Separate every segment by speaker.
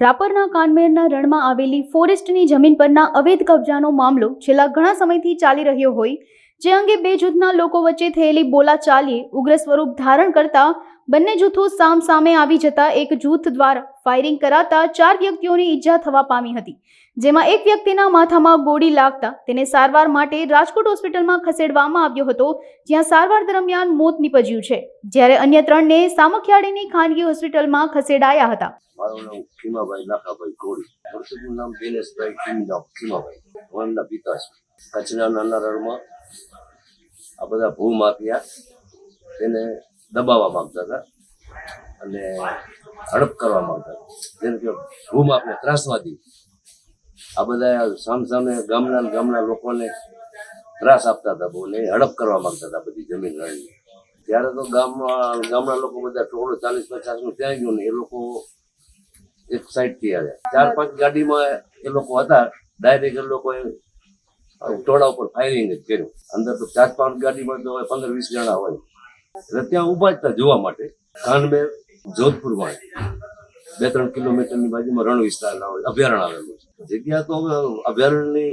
Speaker 1: રાપરના કાનમેરના રણમાં આવેલી ફોરેસ્ટની જમીન પરના અવૈધ કબજાનો મામલો છેલ્લા ઘણા સમયથી ચાલી રહ્યો હોય, જે અંગે બે જૂથના લોકો વચ્ચે થયેલી બોલાચાલીએ ઉગ્ર સ્વરૂપ ધારણ કરતા બંને જૂથો સામ સામે આવી જતા એક જૂથ દ્વારા ફાયરિંગ કરાતા ચાર વ્યક્તિઓની ઈજા થવા પામી હતી. જેમાં એક વ્યક્તિના માથામાં ગોળી લાગતા તેને સારવાર માટે રાજકોટ હોસ્પિટલમાં ખસેડવામાં આવ્યો હતો, જ્યાં સારવાર દરમિયાન મોત નીપજ્યું છે. જ્યારે અન્ય ત્રણને સામખિયાળીની ખાનગી હોસ્પિટલમાં ખસેડાયા હતા.
Speaker 2: મારું નામ ખીમાભાઈ લાખાભાઈ ગોળી. વર્ષનું નામ દિનેશભાઈ ખીમાભાઈ. હું પિતા છું. કચ્છના નાના રણમાં આ બધા ભૂમાફિયા તેને દબાવવા માંગતા હતા અને હડપ કરવા માંગતા હતા. જેમ કે આપણે ત્રાસવાદી આ બધા સામસામે ગામના ગામના લોકોને ત્રાસ આપતા હતા બહુ ને હડપ કરવા માંગતા હતા બધી જમીન રણની ત્યારે તો ગામમાં ગામના લોકો બધા ટોળો ચાલીસ પચાસનું ત્યાં ગયું ને એ લોકો એક સાઈડથી આવ્યા. ચાર પાંચ ગાડીમાં એ લોકો હતા. ડાયરેક્ટ એ લોકોએ ટોળા ઉપર ફાયરિંગ જ કર્યું. અંદર તો ચાર પાંચ ગાડીમાં તો પંદર વીસ જણા હોય. એટલે ત્યાં ઊભા જ જોવા માટે. કાનબેર જોધપુરમાં બે ત્રણ કિલોમીટરની બાજુમાં રણ વિસ્તાર અભયારણ્ય આવેલું છે. જગ્યા તો હવે અભયારણ્યની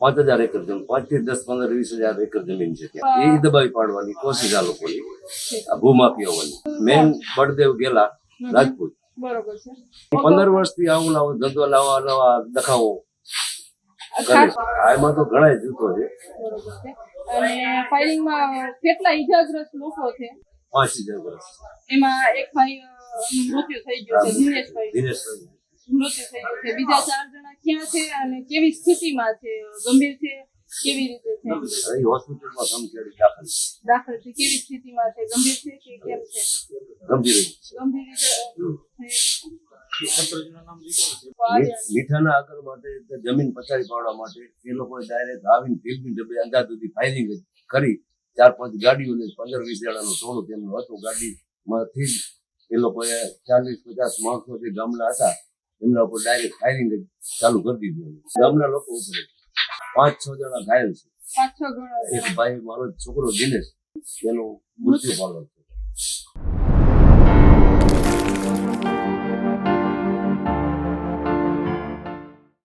Speaker 2: પાંચ હજાર એકર જમીન પાંચથી દસ પંદર વીસ હજાર એકર જમીન છે ત્યાં. એ દબાવી પાડવાની કોશિશ આ લોકોની. આ ભૂમાફિયાઓની મેન બળદેવ ગેલા રાજપૂત. પંદર વર્ષથી આવું લાવો ધંધો લાવવા નવા દખાવો. એમાં તો ઘણા જૂથો છે.
Speaker 3: અને ફાયરિંગમાં કેટલા ઈજાગ્રસ્ત લોકો છે?
Speaker 2: પાંચ હજાર
Speaker 3: એમાં એક ભાઈ મૃત્યુ થઈ ગયું છે દિનેશભાઈ.
Speaker 2: દિનેશભાઈ.
Speaker 3: મૃત્યુ થઈ ગયું છે. બીજા ચાર જણા ક્યાં છે અને કેવી સ્થિતિમાં છે? ગંભીર છે? કેવી રીતે છે?
Speaker 2: હોસ્પિટલમાં દાખલ છે.
Speaker 3: દાખલ છે. કેવી સ્થિતિમાં છે? ગંભીર છે કે કેમ છે?
Speaker 2: ગંભીર
Speaker 3: ગંભીર રીતે
Speaker 2: મીઠાના આગળ માટે જમીન પચાવી પાડવા માટે એ લોકોએ ડાયરેક્ટ આવીને ફિલ્મી ડબ્બે અંદાજ સુધી ફાયરિંગ કરી. ચાર પાંચ ગાડીઓ ને પંદર વીસ જણાનું ટોળું તેમનું હતું. ગાડીમાંથી જ એ લોકોએ ચાલીસ પચાસ માણસો જે ગામના હતા એમના ઉપર ડાયરેક્ટ ફાયરિંગ ચાલુ કરી દીધું ગામના લોકો ઉપર પાંચ છ જણા ઘાયલ છે. એક ભાઈ મારો છોકરો દિનેશ એનું મૃત્યુ પામ્યો છે.